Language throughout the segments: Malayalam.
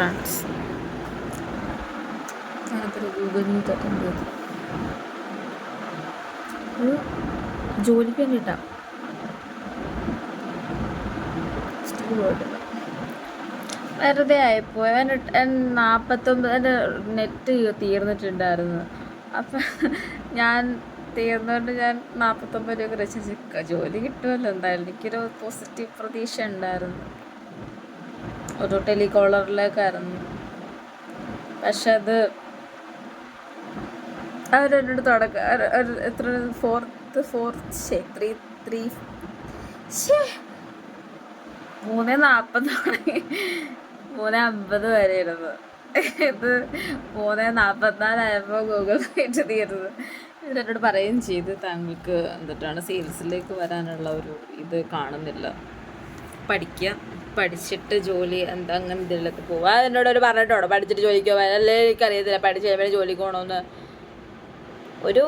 ഫ്രണ്ട്സ് ഞാനപ്പോൾ ഗൂഗിൾ മീറ്റ് അറ്റൻഡ് ചെയ്തു ഒരു ജോലിക്ക് വേണ്ടിയിട്ടാണ് വെറുതെ ആയിപ്പോയി. എന്റെ നാൽപ്പത്തൊമ്പത് നെറ്റ് തീർന്നിട്ടുണ്ടായിരുന്നു. അപ്പം ഞാൻ തീർന്നുകൊണ്ട് ഞാൻ നാൽപ്പത്തൊമ്പത് രൂപ ജോലി കിട്ടുമല്ലോ എന്തായാലും. എനിക്കൊരു പോസിറ്റീവ് പ്രതീക്ഷ ഉണ്ടായിരുന്നു. ഒരു ടെലികോളറിലേക്കായിരുന്നു. പക്ഷെ അത് അവരെന്നോട് തുടക്കം എത്ര ഫോർത്ത് ഫോർത്ത് ഷേ ത്രീ ത്രീ ഷേ മൂന്ന് നാൽപ്പത് മൂന്ന് അമ്പത് വരെ ഇരുന്നു ഇത് മൂന്ന് നാൽപ്പത്തിനാലായപ്പോൾ ഗൂഗിൾ മീറ്റ് തീരുന്നത് ഇവരെന്നോട് പറയുകയും ചെയ്ത് താങ്കൾക്ക് എന്തിട്ടാണ് സെയിൽസിലേക്ക് വരാനുള്ള ഒരു ഇത് കാണുന്നില്ല. പഠിക്കുക പഠിച്ചിട്ട് ജോലി എന്താ അങ്ങനെ എന്തെങ്കിലുമൊക്കെ പോവാ. എന്നോട് ഒരു പറഞ്ഞിട്ടോ പഠിച്ചിട്ട് ജോലിക്ക് അല്ലേ എനിക്കറിയത്തില്ല. പഠിച്ച് കഴിയുമ്പോൾ ജോലിക്ക് പോകണമെന്ന് ഒരു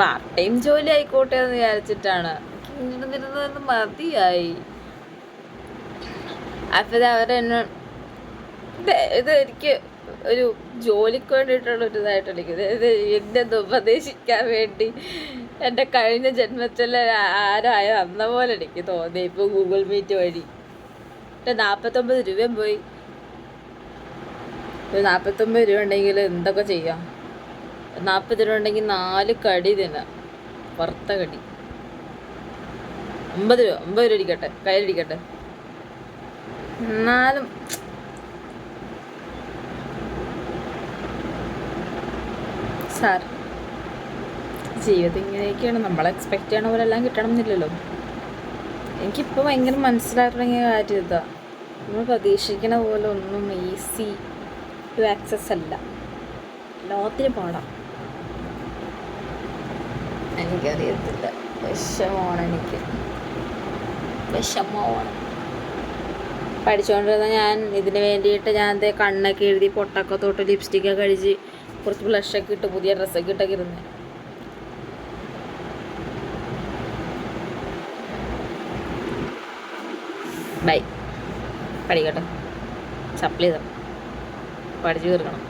പാർട്ട് ടൈം ജോലി ആയിക്കോട്ടെ എന്ന് വിചാരിച്ചിട്ടാണ്. ഇങ്ങനെ മതിയായി. അപ്പം അവരെന്നെ ഇത് എനിക്ക് ഒരു ജോലിക്ക് വേണ്ടിയിട്ടുള്ള ഒരു ഇതായിട്ട് എനിക്കത് ഇത് എന്നെ ഉപദേശിക്കാൻ വേണ്ടി എന്റെ കഴിഞ്ഞ ജന്മത്തിൽ ആരായ അന്ന പോലെ എനിക്ക് തോന്നി. ഇപ്പോൾ ഗൂഗിൾ മീറ്റ് വഴി. എന്റെ നാൽപ്പത്തൊമ്പത് രൂപയും പോയി. ഒരു നാൽപ്പത്തൊമ്പത് രൂപ ഉണ്ടെങ്കിൽ എന്തൊക്കെ ചെയ്യാം? നാൽപ്പത് രൂപ ഉണ്ടെങ്കിൽ നാല് കടി തിന്നാം. വറുത്ത കടി. അമ്പത് രൂപ അമ്പത് രൂപ ഇരിക്കട്ടെ കയ്യിലിരിക്കട്ടെ എന്നാലും സാർ. ജീവിതം ഇങ്ങനെയൊക്കെയാണ് നമ്മൾ എക്സ്പെക്റ്റ് ചെയ്യണ പോലെ എല്ലാം കിട്ടണം എന്നില്ലല്ലോ എനിക്കിപ്പോൾ ഭയങ്കര മനസ്സിലായി തുടങ്ങിയ കാര്യം ഇതാ. നമ്മൾ പ്രതീക്ഷിക്കണ പോലെ ഒന്നും ഈസി ടു ആക്സസ് അല്ല. ലോകത്തിന് പാടാം. എനിക്കറിയത്തില്ല. വിഷമമാണ് എനിക്ക്. വിഷമമാണ്. പഠിച്ചുകൊണ്ടിരുന്ന ഞാൻ ഇതിന് വേണ്ടിയിട്ട് ഞാൻ ദേ കണ്ണൊക്കെ എഴുതി പൊട്ടൊക്കെ തൊട്ട് ലിപ്സ്റ്റിക്കൊക്കെ അടിച്ച് കുറച്ച് ബ്ലഷൊക്കെ ഇട്ട് പുതിയ ഡ്രസ്സൊക്കെ ഇട്ടൊക്കെ ഇരുന്ന്. ബൈ പഠിക്കട്ടെ സപ്ലൈ ചെയ്തോ പഠിച്ചു തീർക്കണം.